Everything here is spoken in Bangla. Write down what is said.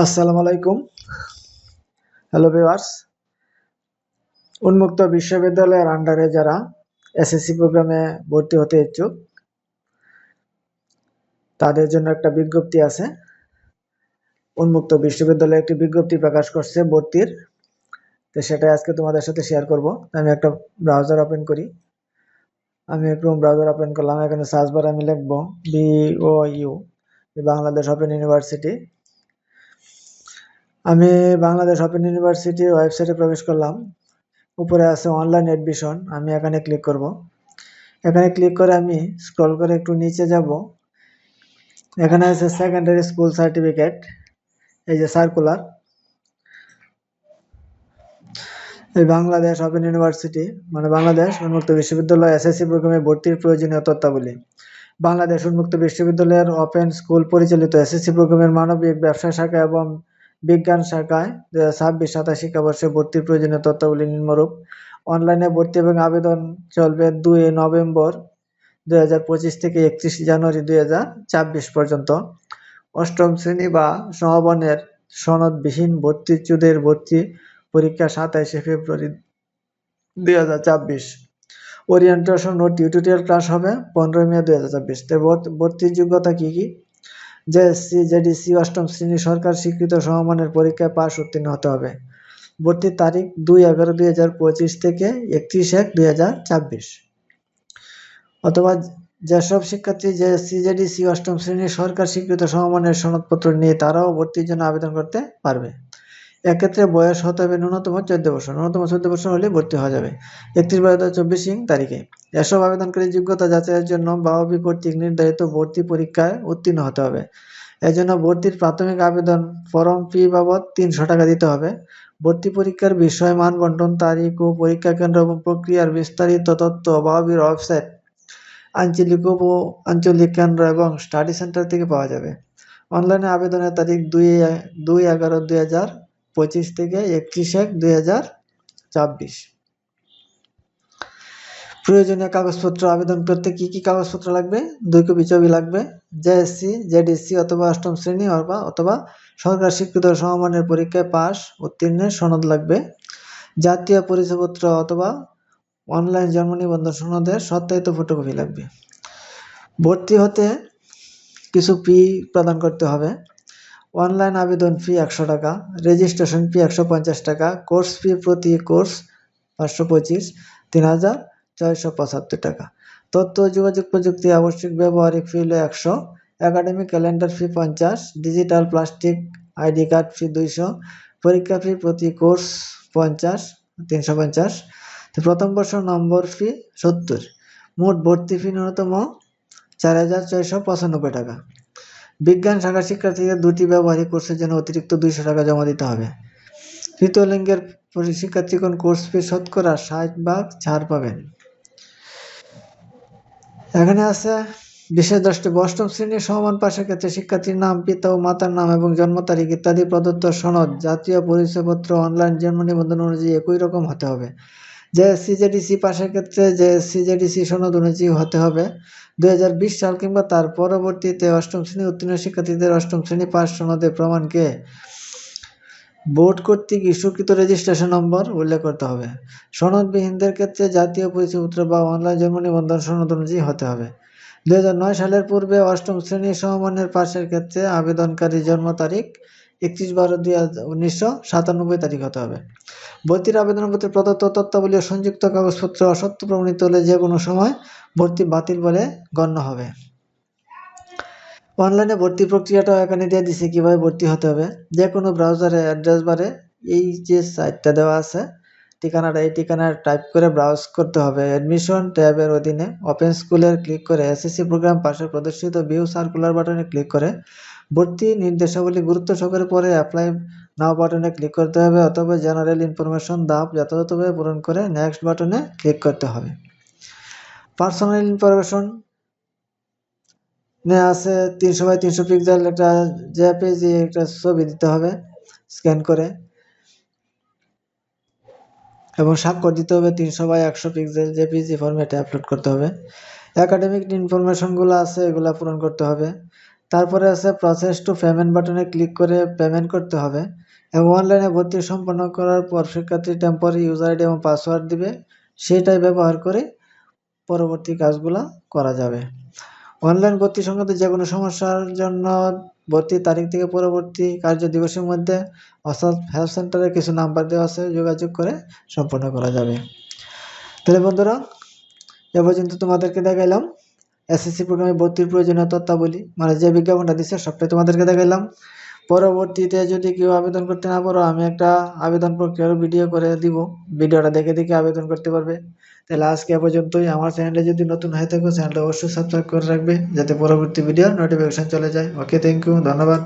আসসালামু আলাইকুম। হ্যালো ভিউয়ার্স উন্মুক্ত বিশ্ববিদ্যালয়ের আন্ডারে যারা এসএসসি প্রোগ্রামে ভর্তি হতে ইচ্ছুক, তাদের জন্য একটা বিজ্ঞপ্তি আছে। উন্মুক্ত বিশ্ববিদ্যালয়ে একটি বিজ্ঞপ্তি প্রকাশ করছে ভর্তির। তো সেটাই আজকে তোমাদের সাথে শেয়ার করব। আমি একটা ব্রাউজার ওপেন করি। আমি একটু ব্রাউজার ওপেন করলাম। এখানে সার্চ বার আমি লিখব BO U Bangladesh open university আমি বাংলাদেশ ওপেন ইউনিভার্সিটির ওয়েবসাইটে প্রবেশ করলাম। উপরে আছে অনলাইন অ্যাডমিশন আমি এখানে ক্লিক করব। এখানে ক্লিক করে আমি স্ক্রল করে একটু নিচে যাব। এখানে আছে সেকেন্ডারি স্কুল সার্টিফিকেট এই যে সার্কুলার এই বাংলাদেশ ওপেন ইউনিভার্সিটি মানে বাংলাদেশ উন্মুক্ত বিশ্ববিদ্যালয় এসএসসি প্রোগ্রামে ভর্তির প্রয়োজনীয় তথ্যাবলী। বাংলাদেশ উন্মুক্ত বিশ্ববিদ্যালয়ের ওপেন স্কুল পরিচালিত এসএসসি প্রোগ্রামের মানবিক, ব্যবসা, শাখা এবং বিজ্ঞান শাখায় দু হাজার ছাব্বিশ, সাতাশ শিক্ষাবর্ষে ভর্তির প্রয়োজনীয় তথ্যাবলী নিম্নরূপ। অনলাইনে ভর্তি এবং আবেদন চলবে দুই নভেম্বর দুই হাজার পঁচিশ থেকে একত্রিশ জানুয়ারি দুই হাজার ছাব্বিশ পর্যন্ত। অষ্টম শ্রেণি বা সমাবনের সনদবিহীন ভর্তিচ্যুদের ভর্তি পরীক্ষা সাতাইশে ফেব্রুয়ারি দুই হাজার ছাব্বিশ। ওরিয়েন্টেশন ও টিউটোরিয়াল ক্লাস হবে পনেরোই মে দুই হাজার ছাব্বিশ। ভর্তির যোগ্যতা কী কী? জেএসসি, জেডিসি, অষ্টম শ্রেণি সরকার স্বীকৃত সমমানের পরীক্ষায় পাশ উত্তীর্ণ হতে হবে। ভর্তির তারিখ দুই এগারো দুই হাজার পঁচিশ থেকে একত্রিশ এক দুই হাজার ছাব্বিশ। অথবা যেসব শিক্ষার্থী যে সিজেডিসি অষ্টম শ্রেণির সরকার স্বীকৃত সমমানের সনদপত্র নিয়ে তারাও ভর্তির জন্য আবেদন করতে পারবে। এক্ষেত্রে বয়স হতে হবে ন্যূনতম চোদ্দ বছর। ন্যূনতম চোদ্দ বছর হলে ভর্তি হওয়া যাবে। একত্রিশ বারো দু চব্বিশ তারিখে। এসব আবেদনকারী যোগ্যতা যাচাইয়ের জন্য বাওবি কর্তৃক নির্ধারিত ভর্তি পরীক্ষায় উত্তীর্ণ হতে হবে। এজন্য ভর্তির প্রাথমিক আবেদন ফর্ম ফি বাবদ তিনশো টাকা দিতে হবে। ভর্তি পরীক্ষার বিষয় মান বন্টন তারিখ ও পরীক্ষা কেন্দ্র এবং প্রক্রিয়ার বিস্তারিত তথ্য বাওবির ওয়েবসাইট, আঞ্চলিক ও আঞ্চলিক কেন্দ্র এবং স্টাডি সেন্টার থেকে পাওয়া যাবে। অনলাইনে আবেদনের তারিখ দুই দুই এগারো দুই হাজার পঁচিশ থেকে একত্রিশ এক দুই হাজার ছাব্বিশ। প্রয়োজনীয় কাগজপত্র, আবেদন করতে কি কি কাগজপত্র লাগবে? দুই কপি ছবি লাগবে জেএসসি জেডিসি অথবা অষ্টম শ্রেণি অথবা অথবা সরকার স্বীকৃত সমমানের পরীক্ষায় পাস উত্তীর্ণের সনদ লাগবে। জাতীয় পরিচয়পত্র অথবা অনলাইন জন্ম নিবন্ধন সনদের সত্যায়িত ফটোকপি লাগবে। ভর্তি হতে কিছু ফি প্রদান করতে হবে। অনলাইন আবেদন ফি একশো টাকা, রেজিস্ট্রেশন ফি একশো পঞ্চাশ টাকা, কোর্স ফি প্রতি কোর্স পাঁচশো পঁচিশ, তিন হাজার ছয়শো পঁচাত্তর টাকা। তথ্য, যোগাযোগ প্রযুক্তি, আবশ্যিক ব্যবহারিক ফি হলো একশো, একাডেমিক ক্যালেন্ডার ফি পঞ্চাশ, digital plastic ID card fee দুইশো, পরীক্ষা ফি প্রতি কোর্স পঞ্চাশ, তিনশো পঞ্চাশ প্রথম বর্ষ নম্বর ফি সত্তর। মোট ভর্তি ফি ন্যূনতম চার হাজার ছয়শো পঁচানব্বই টাকা। বিজ্ঞান শাখার শিক্ষার্থীদের দুটি ব্যবহারিক কোর্সের জন্য অতিরিক্ত দুইশো টাকা জমা দিতে হবে। তৃতীয় লিঙ্গের শিক্ষার্থীগণ কোর্স ফি শতকরা ষাট ভাগ ছাড় পাবেন। এখানে আছে বিশেষ দশটি। অষ্টম শ্রেণির সমান পাশের ক্ষেত্রে শিক্ষার্থীর নাম, পিতা ও মাতার নাম এবং জন্ম তারিখ ইত্যাদি প্রদত্ত সনদ, জাতীয় পরিচয়পত্র অনলাইন জন্ম নিবন্ধন অনুযায়ী একই রকম হতে হবে। যে সিজেডিসি পাশের ক্ষেত্রে যে সিজেডিসি সনদ অনুযায়ী হতে হবে। দু হাজার বিশ সাল কিংবা তার পরবর্তীতে অষ্টম শ্রেণি উত্তীর্ণ শিক্ষার্থীদের অষ্টম শ্রেণি পাস সনদে প্রমাণকে বোর্ড কর্তৃক ইস্যুকৃত রেজিস্ট্রেশন নম্বর উল্লেখ করতে হবে। সনদবিহীনদের ক্ষেত্রে জাতীয় পরিচয়পত্র বা অনলাইন জন্ম নিবন্ধন সনদ অনুযায়ী হতে হবে। দুই হাজার নয় সালের পূর্বে অষ্টম শ্রেণি সমমানের পাশের ক্ষেত্রে আবেদনকারী জন্ম তারিখ একত্রিশ বারো দুই হাজার উনিশশো সাতানব্বই তারিখ হতে হবে। ভর্তির আবেদনপত্রে প্রদত্ত তথ্যাবলী ও সংযুক্ত কাগজপত্র অসত্য প্রমাণিত হলে যে কোনো সময় ভর্তি বাতিল বলে গণ্য হবে। অনলাইনে ভর্তি প্রক্রিয়াটাও এখানে দিয়ে দিছে কীভাবে ভর্তি হতে হবে। যে কোনো ব্রাউজারে অ্যাড্রেস বারে এই যে সাইটটা দেওয়া আছে, ঠিকানাটা এই ঠিকানায় টাইপ করে ব্রাউজ করতে হবে। অ্যাডমিশন ট্যাবের অধীনে ওপেন স্কুলের ক্লিক করে এসএসসি প্রোগ্রাম পাশে প্রদর্শিত ভিউ সার্কুলার বাটনে ক্লিক করে ভর্তি নির্দেশাবলী গুরুত্ব সহকারে পরে অ্যাপ্লাই নাও বাটনে ক্লিক করতে হবে অথবা জেনারেল ইনফরমেশন দাপ যথাযথভাবে পূরণ করে নেক্সট বাটনে ক্লিক করতে হবে। পার্সোনাল ইনফরমেশন নিয়ে আছে তিনশো বাই তিনশো পিক্সেল একটা জেপিজি একটা ছবি দিতে হবে স্ক্যান করে। এবং স্বাক্ষর দিতে হবে তিনশো বাই একশো পিক্সেল জেপিজি ফরম্যাটে আপলোড করতে হবে। একাডেমিক ইনফরমেশনগুলো আছে এগুলো পূরণ করতে হবে। তারপরে আছে প্রসেস টু পেমেন্ট বাটনে ক্লিক করে পেমেন্ট করতে হবে এবং অনলাইনে ভর্তি সম্পন্ন করার পর শিক্ষার্থী টেম্পোরারি ইউজার আইডি এবং পাসওয়ার্ড দিবে, সেটাই ব্যবহার করে পরবর্তী কাজগুলো করা যাবে। অনলাইন ভর্তি সংক্রান্ত যে কোনো সমস্যার জন্য ভর্তির তারিখ থেকে পরবর্তী কার্য দিবসের মধ্যে অর্থাৎ হেল্প সেন্টারে কিছু নাম্বার দেওয়া আছে, যোগাযোগ করে সম্পন্ন করা যাবে। তাহলে বন্ধুরা, এ পর্যন্ত তোমাদেরকে দেখাইলাম। এসএসসি প্রোগ্রামে ভর্তির প্রয়োজনীয় তথ্যাবলী মানে যে বিজ্ঞাপনটা দিচ্ছে, সবটাই তোমাদেরকে দেখাইলাম। পরবর্তীতে যদি কেউ আবেদন করতে না পারো, আমি একটা আবেদন প্রক্রিয়ার ভিডিও করে দিব। ভিডিওটা দেখে দেখে আবেদন করতে পারবে। তাহলে আজকে পর্যন্তই। আমার চ্যানেলে যদি নতুন হয়ে থাকো চ্যানেলটা অবশ্যই সাবস্ক্রাইব করে রাখবে, যাতে পরবর্তী ভিডিও নোটিফিকেশন চলে যায়। ওকে থ্যাংক ইউ ধন্যবাদ।